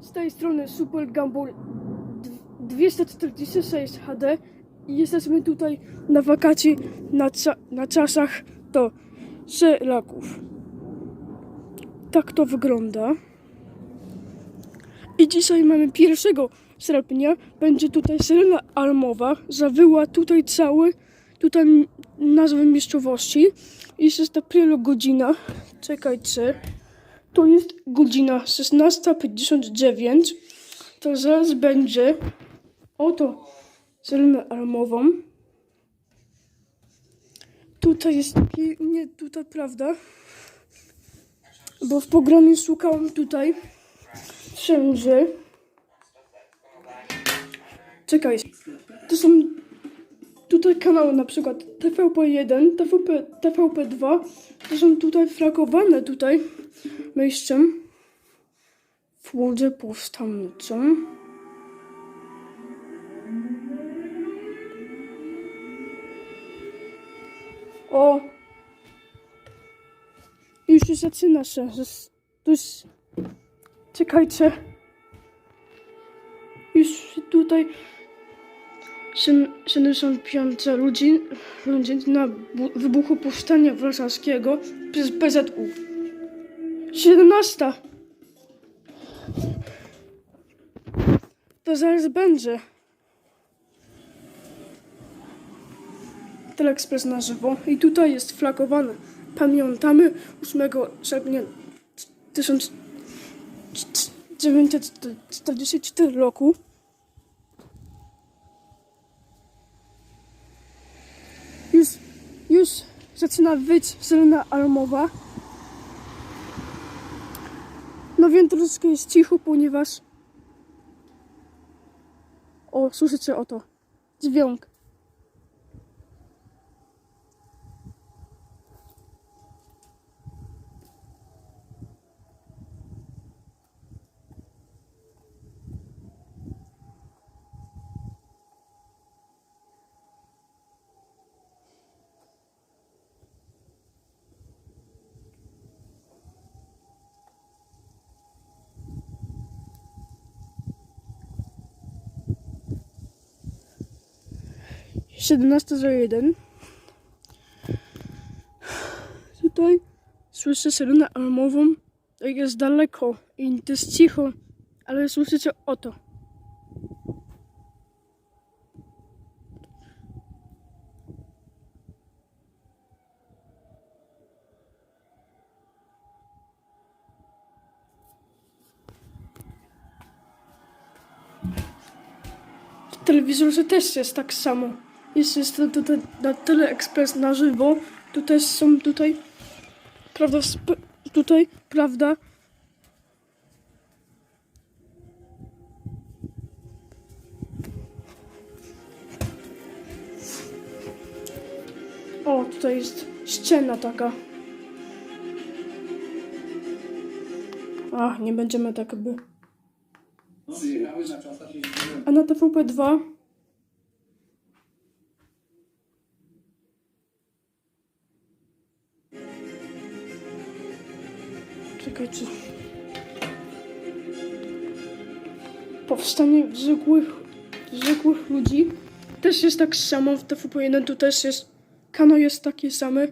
z tej strony Super Gumball 246 HD i jesteśmy tutaj na wakacji na, cza- na czasach do Szelaków. Tak to wygląda. I dzisiaj mamy 1 sierpnia. Będzie tutaj syrena alarmowa. Zawyła tutaj cały, tutaj nazwę miejscowości. Jest dopiero godzina. Czekajcie. To jest godzina 16.59. To zaraz będzie. Oto syrenę alarmową. Tutaj jest taki, nie tutaj, prawda? Bo w programie szukałam tutaj wszędzie. Czekaj. To są tutaj kanały na przykład TVP1, TVP, TVP2. To są tutaj fragowane tutaj miejscem w Łodzi Powstańczą. O! Już się zaczyna się. jest... Czekajcie. Już tutaj 75 ludzi, ludzi na bu- wybuchu powstania warszawskiego przez PZU. 17. To zaraz będzie. Telekspres na żywo. I tutaj jest flagowane. Pamiętamy 8 sierpnia 1944 roku. Już, już zaczyna wyć syrena alarmowa. No wiem, troszeczkę jest cicho, ponieważ... O, słyszycie o to. Dźwięk. Siedemnasta za jeden. Tutaj słyszę syrenę alarmową. Jak jest daleko i to jest cicho, ale słyszycie o to. W telewizorze też jest tak samo. Jest, jest to, na tyle ekspres na żywo. Tu też są tutaj, prawda, tutaj, prawda, O, tutaj jest ściana taka. Ach, nie będziemy tak by. A na TVP 2 Czekaj, czy... Powstanie zwykłych, zwykłych ludzi też jest tak samo. W TVP1 tu też jest... Kano jest takie same.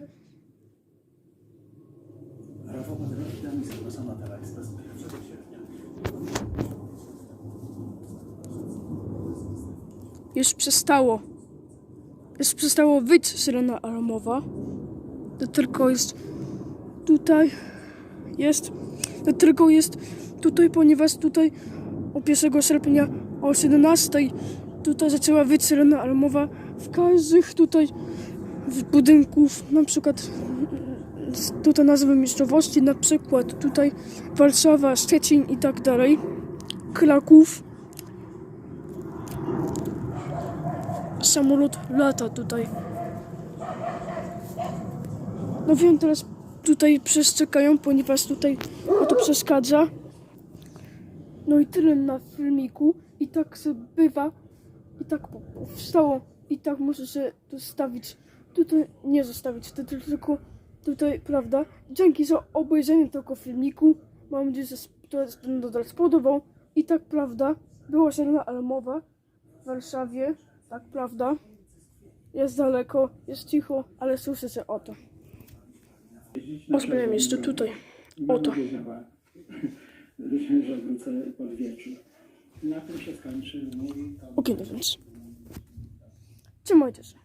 Już przestało. Już przestało wyć syrena alarmowa. To tylko jest tutaj jest. Tylko jest tutaj, ponieważ tutaj o 1 sierpnia o 17 tutaj zaczęła wyć syrena alarmowa w każdych tutaj budynków, na przykład tutaj nazwy miejscowości, na przykład tutaj Warszawa, Szczecin i tak dalej, Kraków. samolot lata tutaj. No wiem, teraz tutaj przeszczekają, ponieważ tutaj o to przeszkadza. No i tyle na filmiku. I tak sobie bywa. I tak powstało. I tak muszę się zostawić. Tutaj nie zostawić, to tylko tutaj, prawda? Dzięki za obejrzenie tego filmiku. Mam nadzieję, że ten dodal spodobał. I tak prawda, była syrena alarmowa w Warszawie, tak prawda. Jest daleko, jest cicho, ale słyszycie o to. Pozbieram jeszcze tutaj. Oto. Że wrócę pod wieczór. Na tym się skończy mój więc. Trzymajcie się.